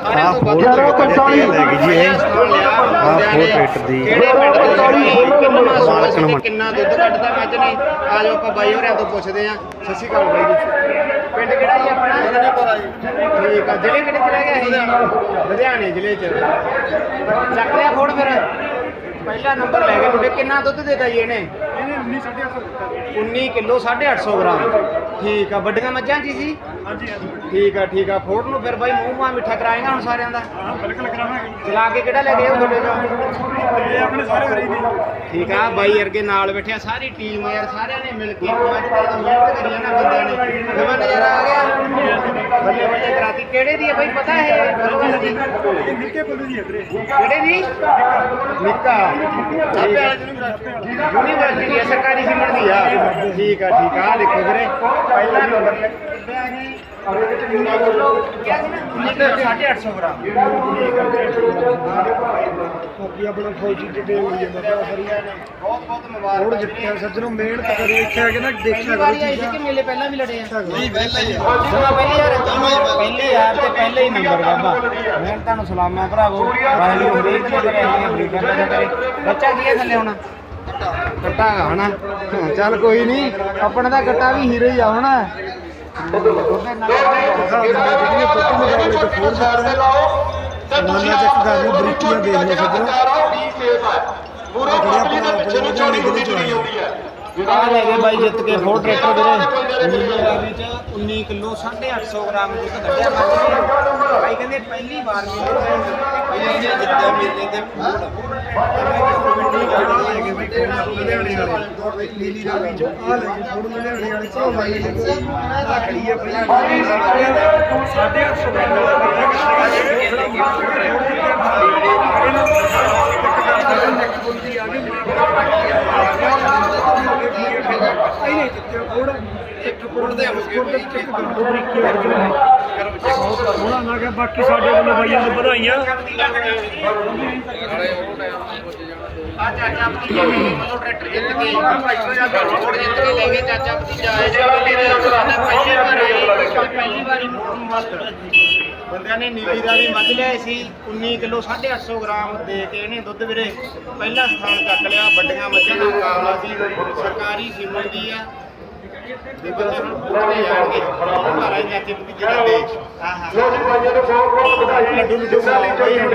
ਆਹ ਫੋਰ ਗਈ ਜੀ ਇਹ ਆਹ ਫੋਰ ਟਰੈਕਟਰ ਦੀ। ਕਿਹੜੇ ਪਿੰਡ ਦੇ ਮਾਲਕ ਨੂੰ ਕਿੰਨਾ ਦੁੱਧ ਕੱਢਦਾ ਮੱਝ ਨੇ ਆ ਜਾਓ ਆਪਾਂ ਬਾਈ ਹੋਰਿਆਂ ਤੋਂ ਪੁੱਛਦੇ ਆ ਸਤਿ ਸ਼੍ਰੀ ਅਕਾਲ ਬਾਈ ਜੀ। ਪਿੰਡ ਕਿਹੜਾ ਜੀ ਆਪਣਾ? ਠੀਕ ਆ ਜ਼ਿਲ੍ਹੇ ਕਿਹੜੇ ਚ ਰਹਿ ਗਿਆ ਇਹ? ਲੁਧਿਆਣੇ ਜ਼ਿਲ੍ਹੇ ਚ। ਚੱਕ ਲਿਆ ਫੋੜ ਫਿਰ। ਪਹਿਲਾ ਨੰਬਰ ਲੈ ਗਏ ਮੁੰਡੇ ਕਿੰਨਾ ਦੁੱਧ ਦੇਦਾ ਜੀ ਇਹਨੇ? 19 ਕਿਲੋ 850 ਗ੍ਰਾਮ। ਠੀਕ ਆ ਵੱਡੀਆਂ ਮੱਝਾਂ ਜੀ ਸੀ? ਠੀਕ ਆ ਠੀਕ ਆ। ਫੋੜ ਨੂੰ ਫਿਰ ਬਾਈ ਮੂੰਹ ਮਾ ਮਿੱਠਾ ਕਰਾਏਗਾ ਹੁਣ ਸਾਰਿਆਂ ਦਾ? ਚਲਾ ਕੇ ਕਿਹੜਾ ਲੈ ਗਏ ਉਹ ਤੁਹਾਡੇ ਚੋਂ ਠੀਕ ਆ ਬਾਈ ਵਰਗੇ ਨਾਲ ਬੈਠਿਆ ਸਾਰੀ ਟੀਮ ਯਾਰ ਸਾਰਿਆਂ ਨੇ ਮਿਲ ਕੇ ਮਿਹਨਤ ਕਰੀ ਨਾ ਬੰਦਿਆਂ ਨੇ। ਨਵਾਂ ਨਜ਼ਾਰਾ ਆ ਗਿਆ। ਬੱਲੇ ਬੱਲੇ ਕਰਾਤੀ। ਕਿਹੜੇ ਦੀ ਹੈ ਬਾਈ ਪਤਾ ਹੈ ਬੱਲੇ ਦੀ ਕਿਹੜੇ ਦੀ? ਨਿੱਕਾ। ਚਾਪੇ ਵਾਲੇ ਯੂਨੀਵਰਸਿਟੀ ਹੈ ਸਰਕਾਰੀ ਸਿਮਰ ਦੀ ਆ। ਠੀਕ ਆ ਠੀਕ ਆ। ਦੇਖੋ ਵੀਰੇ ਪਹਿਲਾ ਨੰਬਰ ਬਾਕੀ ਆਪਣਾ ਫੌਜੀ ਡਿਟੇਲ ਹੋਈ ਜਾਂਦਾ ਪਿਆ ਬਹੁਤ ਬਹੁਤ ਮੁਬਾਰਕ ਰੋਡ ਜਿੱਤਿਆ ਸੱਜਣੋਂ ਮਿਹਨਤ ਕਰੇ ਇੱਥੇ ਆ ਕੇ ਨਾ ਦੇਖਿਆ ਕਰੋ ਚੀਜ਼ਾਂ ਕਿ ਮੇਲੇ ਪਹਿਲਾਂ ਵੀ ਲੜੇ ਆ ਨਹੀਂ ਪਹਿਲਾਂ ਹੀ ਜਮਾ ਪਹਿਲੀ ਯਾਰ ਪਹਿਲੀ ਯਾਰ ਤੇ ਪਹਿਲੇ ਹੀ ਨੰਬਰ ਬਾਬਾ ਮੈਂ ਤੁਹਾਨੂੰ ਸਲਾਮਾਂ ਭਰਾਵੋ ਵਾਹਿਗੁਰੂ ਹਰੇਕ ਨੇ ਕਰਿਆ ਹੈ ਫਰੀਦਾਂ ਕਰੇ ਬੱਚਾ ਕੀ ਹੈ ਥੱਲੇ ਹੁਣ ਗੱਟਾ ਹਨਾ ਚੱਲ ਕੋਈ ਨਹੀਂ, ਆਪਣਾ ਦਾ ਕੱਟਾ ਵੀ ਹੀਰੋ ਹੀ ਆ ਹੁਣ। ਨਾਨਾ ਚੱਕ ਕਰ ਲਓ ਬਰੀਕੀਆਂ ਦੇਖ ਲਓ ਸੱਜਣੋਂ ਬੜਿਆ ਆਪਣਾ ਆਪਣੇ ਲੁਧਿਆਣੇ ਜ਼ਿਲ੍ਹੇ ਚ ਆਇਆ ਆ ਲੈ ਗਏ ਬਾਈ ਜਿੱਤ ਕੇ ਫੋਰ ਟਰੈਕਟਰ ਵੀਰੇ ਨੀਲੇ ਰਾਵੀ 19 ਕਿਲੋ 850 ਗ੍ਰਾਮ ਦੁੱਧ ਕੱਢਿਆ ਬਾਈ ਕਹਿੰਦੇ ਪਹਿਲੀ ਵਾਰ ਮੇਲੇ ਪਹਿਲੇ ਨੇ ਜਿੱਤਿਆ ਮੇਲੇ ਤੇ ਹੈਗੇ ਬਈ ਲੁਧਿਆਣੇ ਵਾਲੇ। ਨੀਲੀ ਰਾਵੀ ਚ ਆ ਲੈ ਜੀ ਫੋੜ ਲੁਧਿਆਣੇ ਵਾਲੇ ਚ ਵਾਈ ਨੇ ਆ ਖੜੀ ਹੈ ਬਈ 850 ਗ੍ਰਾਮ ਇੱਕ ਕਰੋੜ ਦੇ ਹੋ ਗਏ ਇੱਕ ਕਰੋੜ ਬਰੀਕੀ ਹੋਣਾ ਮੈਂ ਕਿਹਾ ਬਾਕੀ ਸਾਡੇ ਵੱਲੋਂ ਬਾਈਆਂ ਨੂੰ ਵਧਾਈਆਂ ਚਾਚਾ ਭਤੀਜਾ ਮੇਲੇ ਟਰੈਕਟਰ ਜਿੱਤ ਕੇ ਰੋਡ ਜਿੱਤ ਕੇ ਲੈ ਗਏ ਚਾਚਾ ਭਤੀਜਾ ਆਏ ਪਹਿਲੀ ਵਾਰ ਆਏ ਪਹਿਲੀ ਵਾਰੀ ਮਸਤ ਬੰਦਿਆਂ ਨੇ ਨੀਲੀ ਦਾ ਵੀ ਮੱਝ ਲਿਆਏ ਸੀ 19 ਕਿਲੋ 850 ਗ੍ਰਾਮ ਦੇ ਕੇ ਇਹਨੇ ਦੁੱਧ ਵੀਰੇ ਪਹਿਲਾ ਸਥਾਨ ਚੱਕ ਲਿਆ, ਵੱਡੀਆਂ ਮੱਝਾਂ ਦਾ ਮੁਕਾਬਲਾ ਸੀ, ਸਰਕਾਰੀ ਸਿਮਰ ਦੀ ਆ। ਦੇਖੋ ਤੇ ਹੁਣ ਪੁੱਛਦੇ ਜਾਣਗੇ ਘਰਾਂ ਚਾਚੇ ਭਤੀਜੇ ਦਾ ਦੇਸ਼ ਆਹਾ ਲੱਡੂ ਲੱਡੂ ਖਵਾਓ ਬਈ ਹੁਣ।